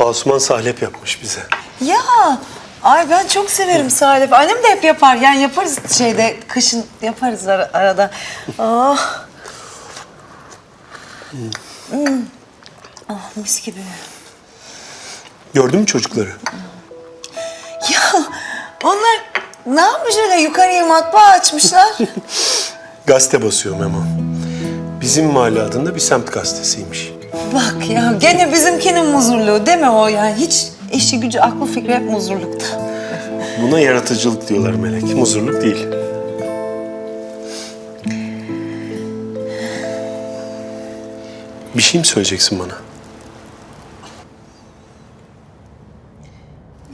Asuman sahlep yapmış bize. Ya ay ben çok severim salep. Annem de hep yapar. Yani yaparız şeyde kışın yaparız ara- arada. Oh. Hmm. Ah mis gibi. Gördün mü çocukları? Ya onlar ne yapmış öyle yukarıya matbaa açmışlar. Gazete basıyor Memo. Bizim mahalle adında bir semt gazetesiymiş. Bak ya gene bizimkinin muzurluğu değil mi o yani? Hiç işi gücü aklı fikri hep muzurlukta. Buna yaratıcılık diyorlar Melek. Muzurluk değil. Bir şey mi söyleyeceksin bana?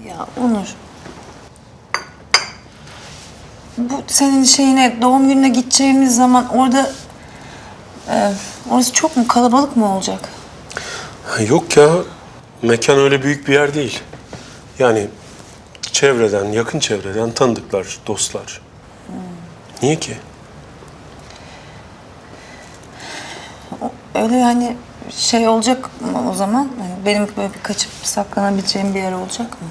Ya Onur. Bu senin şeyine doğum gününe gideceğimiz zaman orada e, orası çok mu kalabalık mı olacak? Yok ya. Mekan öyle büyük bir yer değil. Yani çevreden, yakın çevreden tanıdıklar, dostlar. Niye ki? Öyle yani şey olacak mı o zaman? Yani benim böyle bir kaçıp saklanabileceğim bir yer olacak mı?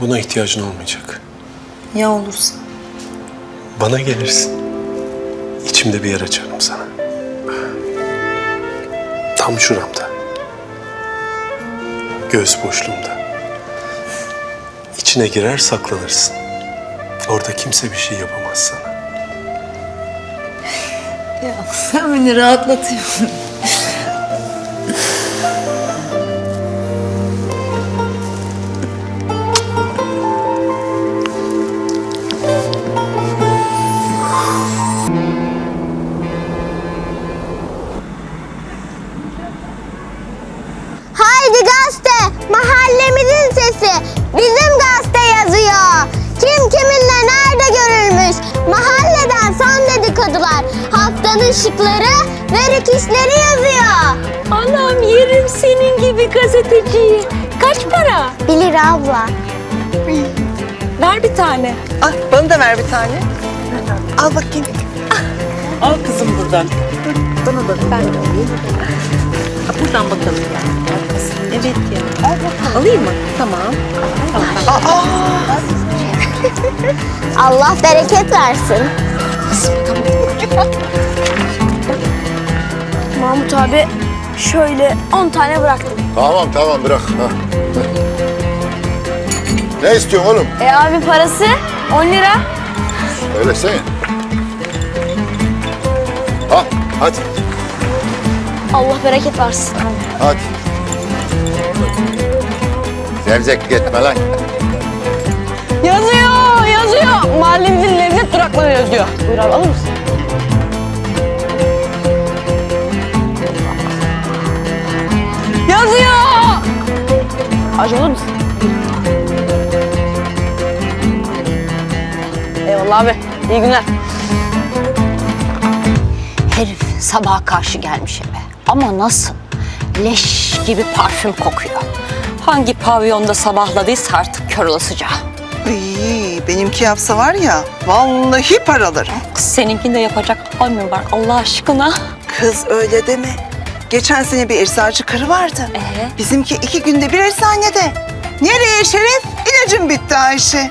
Buna ihtiyacın olmayacak. Ya olursa? Bana gelirsin. İçimde bir yer açarım sana. Tam şuramda. Göğüs boşluğumda. İçine girer saklanırsın. Orada kimse bir şey yapamaz sana. Ya sen beni rahatlatıyorsun. Haftanın şıkları ve rüküşleri yazıyor. Anam yerim senin gibi gazeteciyi. Kaç para? Bilir abla. Ver bir tane. Ah bana da ver bir tane. Al bakayım. Al kızım buradan. Bana da ben de alayım. Buradan bakalım ya. Evet ya. Al bakalım. Alayım mı? Tamam. Allah bereket versin. Mahmut abi şöyle 10 tane bıraktım. Tamam tamam bırak. Ha. Ne istiyorsun oğlum? E abi parası 10 lira. Söylesene. Ha, hadi, Allah bereket versin. hadi. Zevzek gitme lan. Yazıyor, yazıyor. Mahallemizin lezzet durakları yazıyor. Buyur abi alır mısın? Mısın? Eyvallah abi. İyi günler. Herif sabaha karşı gelmiş eve. Ama nasıl? Leş gibi parfüm kokuyor. Hangi pavyonda sabahladıysa artık kör olasıca. İyi, benimki yapsa var ya, vallahi paralarım. Kız seninkini de yapacak hal mi var Allah aşkına? Kız öyle deme. Geçen sene bir eczacı karı vardı. Ee? Bizimki iki günde bir eczanede. Nereye Şeref? İlacım bitti Ayşe.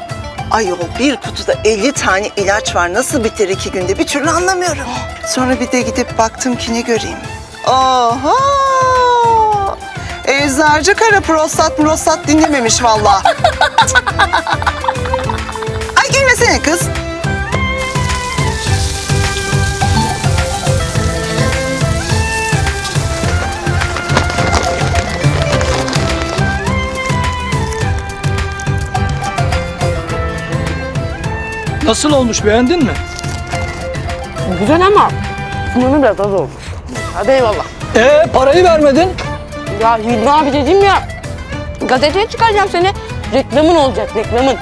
Ayol bir kutuda 50 tane ilaç var. Nasıl biter iki günde bir türlü anlamıyorum. Sonra bir de gidip baktım ki ne göreyim. Oha! Eczacı karı prostat prostat dinlememiş vallahi. Ay gülmesene kız. Nasıl olmuş beğendin mi? Güzel ama sunumu biraz az olmuş. Hadi eyvallah. Ee parayı vermedin. Ya Hilmi abi dedim ya. Gazeteye çıkaracağım seni. Reklamın olacak reklamın.